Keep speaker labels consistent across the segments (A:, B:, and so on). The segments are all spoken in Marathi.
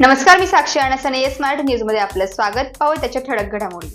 A: नमस्कार मी साक्षी अणसने स्मार्ट न्यूजमध्ये आपलं स्वागत. पाहू त्याच्या ठळक घडामोडी.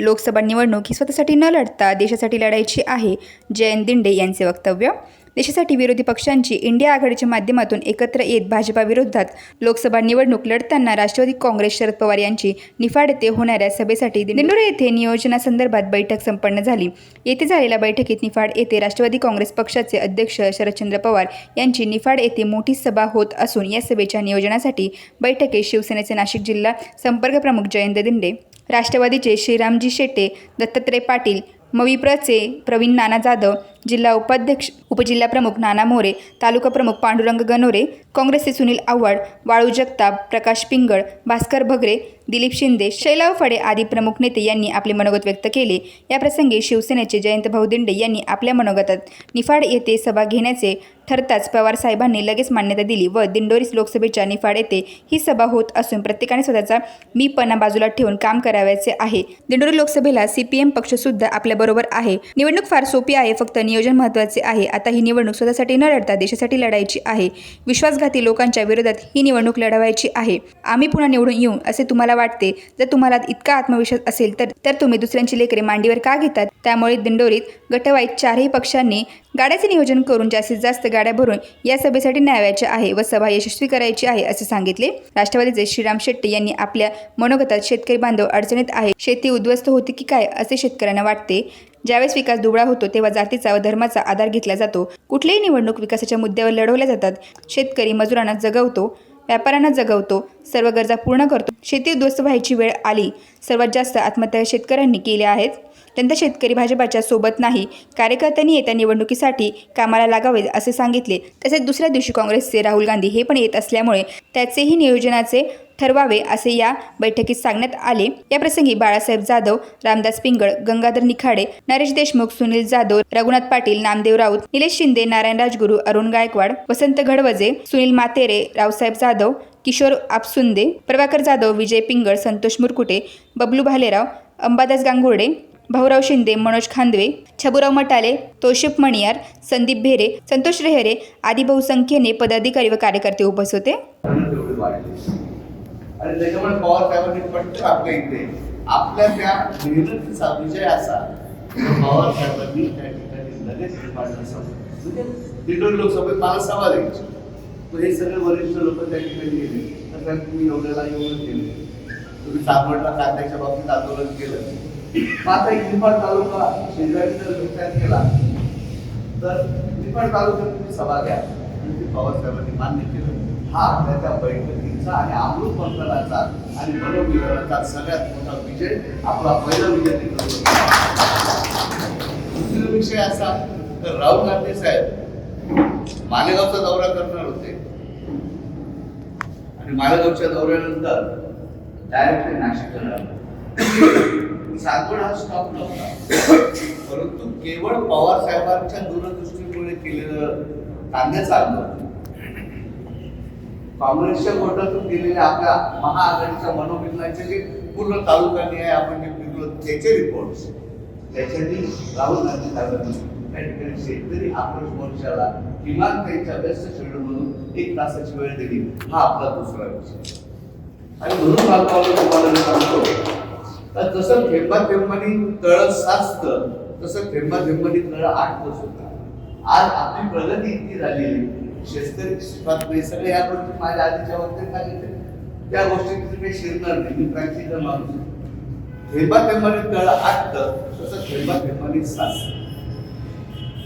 A: लोकसभा निवडणूक ही स्वतःसाठी न लढता देशासाठी लढायची आहे जयंत दिंडे यांचे वक्तव्य. देशासाठी विरोधी पक्षांची इंडिया आघाडीच्या माध्यमातून एकत्र येत भाजपाविरोधात लोकसभा निवडणूक लढताना राष्ट्रवादी काँग्रेस शरद पवार यांची निफाड येथे होणाऱ्या सभेसाठी दिंडोरे येथे नियोजनासंदर्भात बैठक संपन्न झाली. येथे झालेल्या बैठकीत निफाड येथे राष्ट्रवादी काँग्रेस पक्षाचे अध्यक्ष शरदचंद्र पवार यांची निफाड येथे मोठी सभा होत असून या सभेच्या नियोजनासाठी बैठकीत शिवसेनेचे नाशिक जिल्हा संपर्क प्रमुख जयंत दिंडे राष्ट्रवादीचे श्रीरामजी शेट्टे दत्तात्रय पाटील मविप्रचे प्रवीण नाना जाधव जिल्हा उपाध्यक्ष उपजिल्हाप्रमुख नाना मोरे तालुका प्रमुख पांडुरंग गनोरे काँग्रेसचे सुनील आव्हाड वाळू जगताप प्रकाश पिंगळ भास्कर भगरे दिलीप शिंदे शैलाव फडे आदी प्रमुख नेते यांनी आपले मनोगत व्यक्त केले. याप्रसंगी शिवसेनेचे जयंत भाऊ दिंडे यांनी आपल्या मनोगतात निफाड येथे सभा घेण्याचे ठरताच पवार साहेबांनी लगेच मान्यता दिली व दिंडोरी लोकसभेच्या निफाड येथे ही सभा होत असून प्रत्येकाने स्वतःचा मीपणा बाजूला ठेवून काम करावयाचे आहे. दिंडोरी लोकसभेला सीपीएम पक्षसुद्धा आपल्याबरोबर आहे. निवडणूक फार सोपी आहे फक्त नियोजन महत्त्वाचे आहे. आता ही निवडणूक स्वतःसाठी न लढता देशासाठी लढायची आहे. विश्वासघाती लोकांच्या विरोधात ही निवडणूक लढवायची आहे. आम्ही पुन्हा निवडून येऊ असे तुम्हाला वाटते? जर तुम्हाला इतका आत्मविश्वास असेल तर तर तुम्ही दुसऱ्यांची लेकरे मांडीवर का घेतात? त्यामुळे दिंडोरीत गटवाईत चारही पक्षांनी गाड्याचे नियोजन करून जास्तीत जास्त गाड्या भरून या सभेसाठी न्यावायच्या आहे व सभा यशस्वी करायची आहे असे सांगितले. राष्ट्रवादीचे श्रीराम शेट्टी यांनी आपल्या मनोगतात शेतकरी बांधव अडचणीत आहे शेती उद्ध्वस्त होते की काय असे शेतकऱ्यांना वाटते. ज्यावेळेस विकास दुबळा होतो तेव्हा जातीचा व धर्माचा आधार घेतला जातो. कुठलीही निवडणूक विकासाच्या मुद्द्यावर लढवल्या जातात. शेतकरी मजुरांना जगवतो. व्यापाऱ्यांना जगवतो. सर्व गरजा पूर्ण करतो. शेती उद्ध्वस्त व्हायची वेळ आली. सर्वात जास्त आत्महत्या शेतकऱ्यांनी केल्या आहेत. त्यांचा शेतकरी भाजपाच्या सोबत नाही. कार्यकर्त्यांनी येत्या निवडणुकीसाठी कामाला लागावे असे सांगितले. तसेच दुसऱ्या दिवशी काँग्रेसचे राहुल गांधी हे पण येत असल्यामुळे त्याचेही नियोजनाचे ठरवावे असे या बैठकीत सांगण्यात आले. याप्रसंगी बाळासाहेब जाधव रामदास पिंगळ गंगाधर निखाडे नरेश देशमुख सुनील जाधव रघुनाथ पाटील नामदेव राऊत निलेश शिंदे नारायण राजगुरू अरुण गायकवाड वसंत घडवजे सुनील मातेरे रावसाहेब जाधव किशोर आपसुंदे प्रभाकर जाधव विजय पिंगळ संतोष मुरकुटे बबलू भालेराव अंबादास गांगुर्डे भाऊराव शिंदे मनोज खांदवे छबुराव मटाले तोशिफ मणियार संदीप भेरे संतोष रेहरे आदी बहुसंख्येने पदाधिकारी व कार्यकर्ते उपस्थित होते.
B: आणि त्याच्यामुळे पवार साहेबांनी पटकन आपल्या इथे. आपल्या त्या मेहनतीचा विजय असा. पॉवर पवार त्या ठिकाणी लगेच डिपार्टमेंट म्हणजे दिंडोरी लोकसभेत मला सभा द्यायची तर हे सगळे वरिष्ठ लोक त्या ठिकाणी गेले. तर त्या तुम्ही एवढ्याला एवढं गेले तुम्ही सापडला कांद्याच्या बाबतीत आंदोलन केलं. मग आता निफाड तालुका शेजारी जर विचार केला तर निफाड तालुक्यात तुम्ही सभा घ्या. आणि ते पवार मान्य केलं. हा आपल्या त्या बैठकीचा आणि अमृत मंथनाचा आणि मनोविधानाचा सगळ्यात मोठा विजय आपला पहिला विजय दुसरा विषय असा तर राहुल गांधी साहेब मालेगावचा दौरा करणार होते. आणि मालेगावच्या दौऱ्यानंतर डायरेक्ट नाशिकला करणार सातवड हा स्टॉप नव्हता. परंतु केवळ पवार साहेबांच्या दूरदृष्टीमुळे केलेलं कांद्याचं आंदोलन काँग्रेसच्या कोर्टातून गेलेल्या आपल्या महाआघाडीच्या मनोविज्ञानचे जे पूर्ण तालुक्यांनी आहे आपण जे फिरलो त्याचे रिपोर्ट त्याच्यानी राहुल गांधी साहेबांनी त्या ठिकाणी शेतकरी आक्रोश मोर्चाला किमान त्यांच्या व्यस्त शेड्यूलमधून म्हणून एक तासाची वेळ दिली. हा आपला दुसरा विषय. आणि म्हणून आपण तुम्हाला सांगतो. तर जसं थेंबा थेंबानी तळ साचतं तसं थेंबा थेंबानी तळ आटतं सुद्धा. आज आपली प्रगती इतकी झालेली शेतकरी सुखात नाही सगळे या गोष्टी माझ्या आधीच्या वक्ते सांगितले. त्या गोष्टी काही शिरणार नाही. मी प्रॅक्टिकल माणूस थेंबा थेंबाने तळ आटत तसं थेंबा थेंबाने साचतं.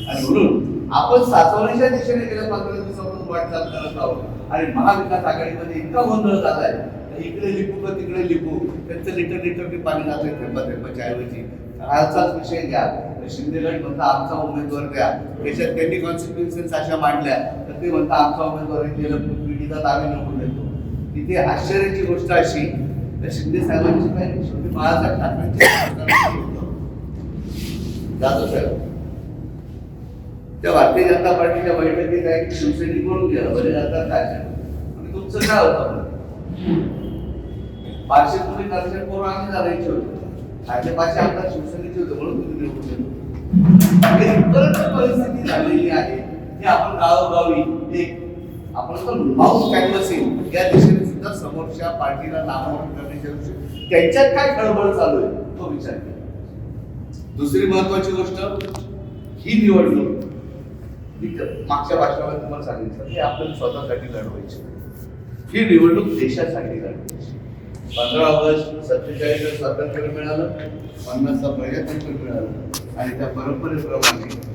B: आणि म्हणून आपण साचवण्याच्या दिशेने गेल्या पंधरा दिवसापासून वाटचाल करत आहोत. आणि महाविकास आघाडीमध्ये इतका गोंधळ झालाय इकडे लिपू का तिकडे लिपू. त्यांचं लिटर लिटर लिटरने पाणी जातंय थेंबा थेंबाच्या ऐवजी. कालचाच विषय घ्या. शिंदेगड म्हणता आमचा उमेदवार द्या. त्याच्यात त्यांनी कॉन्सिक्वेन्सेस अशा मांडल्या. ते म्हणता आमचा उमेदवार गेलं पिढीचा आम्ही नको देतो. तिथे आश्चर्याची गोष्ट अशी तर शिंदे साहेबांची काय शेवटी बाळासाहेब ठाकरेंची जाधव साहेब. त्या भारतीय जनता पार्टीच्या बैठकीत आहे की शिवसैनिक म्हणून गेलं? बरे जातात काय आणि तुमचं काय होतं पाचशे कोणी करशे पोरं आम्ही करायचे होते. खायचे पाचशे आमदार शिवसेनेचे होते म्हणून तुम्ही निवडून गेलो परिस्थिती झालेली आहे. हे आपण गावोगावी एक आपण माउस कॅनव्हसिंग या दिशेने सुद्धा समोरच्या पार्टीला नामावून करण्याच्या दिवशी त्यांच्यात काय खळबळ चालू आहे? तो विचार केला दुसरी महत्वाची गोष्ट ही निवडणूक मी मागच्या भाषणामध्ये तुम्हाला सांगितलं की आपण स्वतःसाठी लढवायची. ही निवडणूक देशासाठी लढवायची. पंधरा ऑगस्ट सत्तेचाळीस स्वातंत्र्य मिळालं पन्नासचा प्रजातंत्र मिळालं आणि त्या परंपरेप्रमाणे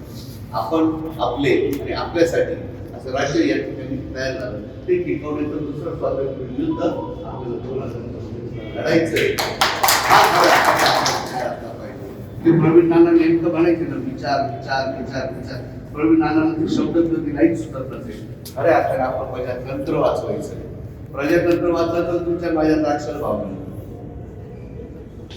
B: आपण आपले आणि आपल्यासाठी असं राज्य या ठिकाणी तयार झालं ते टिकवण्याचं दुसरं स्वातंत्र्य युद्ध आपल्याला दोन हजार चौतीसला ते प्रवीण नाना नेमकं म्हणायचे ना विचार विचार विचार विचार. प्रवीण नाना ते शब्द कधी नाहीच सुचत नसेल अरे आता आपण प्रजातंत्र वाचवायचं प्रजातंत्र वाचलं तर तुमच्या माझ्या अक्षर भाव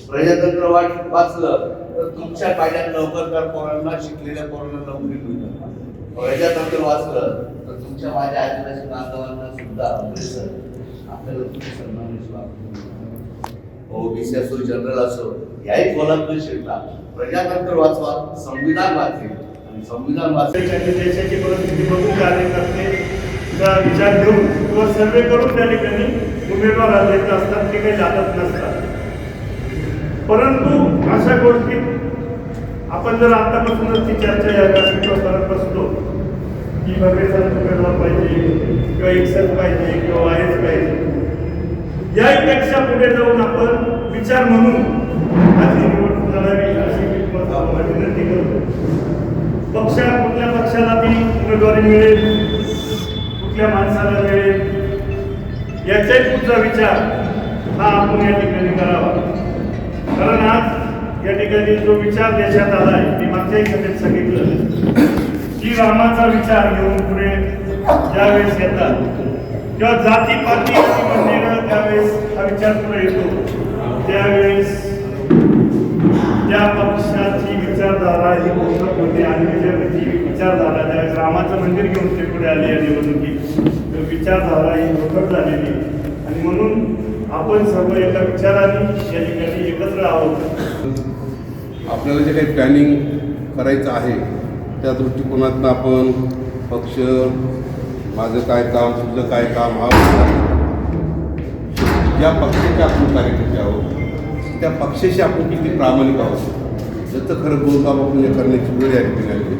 B: प्रजातंत्र वाट वाचलं तर तुमच्या लवकर नोकरदार पोरांना शिकलेल्या पोरांना नोकरी मिळणार प्रजातंत्र वाचलं तर तुमच्या माझ्या आदिवासी बांधवांना सुद्धा अग्रेसर आपल्याला तुमची सन्मानाची ओबीसी असो जनरल असो याही कोल्हापूर शिरला प्रजातंत्र वाचवा संविधान वाचेल. आणि संविधान वाचेल.
C: त्यांनी देशाची परिस्थिती बघून कार्यकर्ते विचार घेऊन किंवा सर्वे करून त्या ठिकाणी उमेदवार आलेले असतात ते काही जातात नसतात. परंतु अशा गोष्टीत आपण जर आतापासूनच ती चर्चा या व्यासपीठावर करत बसतो की बघायचा उमेदवार पाहिजे किंवा एक्सेल पाहिजे किंवा वाय एस पाहिजे याहीपेक्षा पुढे जाऊन आपण विचार म्हणून आज निवडणूक लढावी अशी विनंती करतो. पक्षा कुठल्या पक्षाला ती उमेदवारी मिळेल कुठल्या माणसाला मिळेल याचाही पुढचा विचार हा आपण या ठिकाणी करावा. कारण आज या ठिकाणी जो विचार देशात आला आहे मी मागच्याही सभेत सांगितलं. की रामाचा विचार घेऊन पुढे ज्यावेळेस येतात किंवा जाती पाती मंदिरं त्यावेळेस हा विचार पुढे येतो. त्यावेळेस त्या पक्षाची विचारधारा ही पोषक होती आणि विजयाची विचारधारा ज्यावेळेस रामाचं मंदिर घेऊन ते पुढे आले या निवडणुकीत तर विचारधारा ही पोषक झालेली. आणि म्हणून आपण सर्व एका विचाराने या ठिकाणी एकत्र आहोत.
D: आपल्याला जे काही प्लॅनिंग करायचं आहे त्या दृष्टिकोनातून आपण पक्ष माझं काय काम तुझं काय काम हा ज्या पक्षाचे आपण कार्यकर्ते आहोत त्या पक्षाशी आपण किती प्रामाणिक आहोत? याचं खरं बोलतो आपण हे करण्याची वेळ या ठिकाणी आली.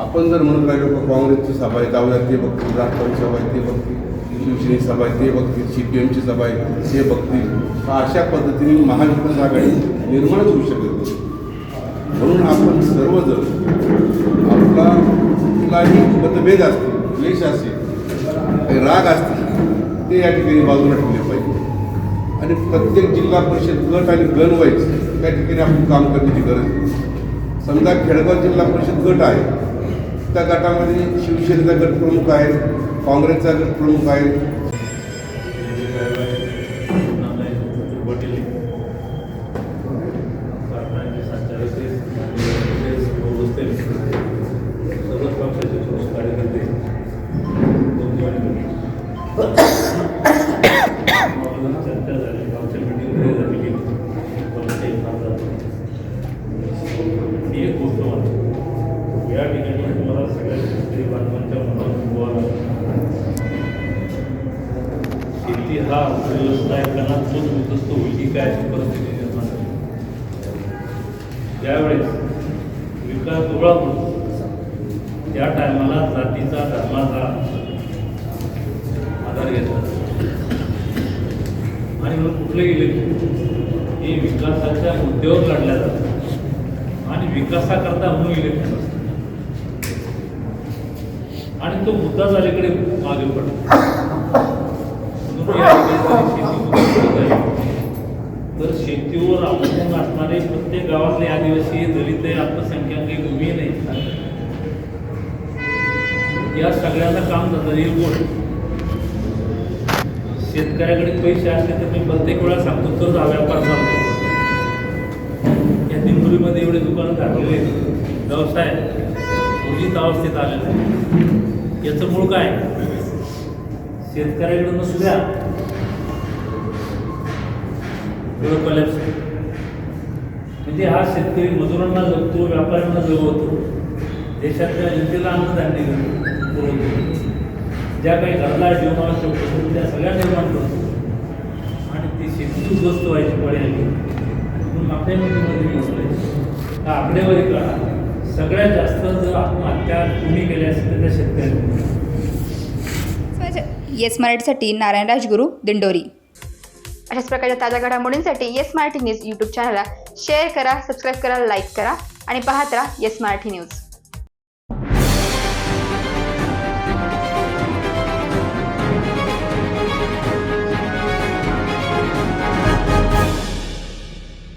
D: आपण जर म्हणत राहिलो का काँग्रेसची सभा आहे जाऊया ते बघतील राष्ट्रवादी सभा आहे ते बघतील शिवसेनेची सभा आहे ते बघतील सी पी एमची सभा आहे ते बघतील. अशा पद्धतीने महाविकास आघाडी निर्माण होऊ शकत नाही. म्हणून आपण सर्वजण आपला कुठलाही मतभेद असतील द्वेष असेल राग असतील ते या ठिकाणी बाजूला ठेवले पाहिजे. आणि प्रत्येक जिल्हा परिषद गट आणि गण वाईज त्या ठिकाणी आपण काम करण्याची गरज समजा खेडगाव जिल्हा परिषद गट आहे त्या गटामध्ये शिवसेनेचा गट प्रमुख आहे काँग्रेसचा गट प्रमुख आहे
E: शेती हा व्यवसाय त्यांना तोच उद्ध्वस्त होईल की काय अशी परिस्थिती निर्माण झाली त्यावेळेस विकास डोळा पडतो त्या टायमाला जातीचा धर्माचा आधार घेतला आणि मग कुठले गेले? हे विकासाच्या मुद्द्यावर लढल्या जातात. आणि विकासाकरता म्हणून इलेक्शन असतं आणि तो मुद्दा अलीकडे मागे पडतो म्हणून या ठिकाणी शेती कुठे करत आहे? तर शेतीवर अवलंबून असणारे प्रत्येक गावातले आदिवासी दलित अल्पसंख्याक हे भूमी नाही. या सगळ्यांना काम जातं येईल कोण? शेतकऱ्याकडे पैसे असले तर मी प्रत्येक वेळा सांगतो तर हा व्यापार चालतो या दिंडोरीमध्ये एवढे दुकानं घातलेले व्यवसाय उर्जित अवस्थेत आलेला आहे याचं मूळ काय? शेतकऱ्याकडे नसल्या एवढं collapse म्हणजे हा शेतकरी मजुरांना जगतो व्यापाऱ्यांना जगवतो देशातल्या जनतेला अन्नधान्य पुरवतो. ज्या काही घरला जीवनावश्यक वस्तू त्या सगळ्या निर्माण करतो. आणि ती शेती उद्ध्वस्त व्हायची पडे आली म्हणून मागच्या मीटिंगमध्ये मी का आकडेवारी करा. सगळ्यात जास्त जर आत्महत्या कोणी केल्या असतील तर त्या शेतकऱ्यांनी
F: येस मराठीसाठी नारायण राजगुरू दिंडोरी.
A: अशाच प्रकारच्या ताज्या घडामोडींसाठी येस मराठी न्यूज यूट्यूब चॅनलला शेअर करा सबस्क्राईब करा लाईक करा आणि पाहत राहा येस मराठी न्यूज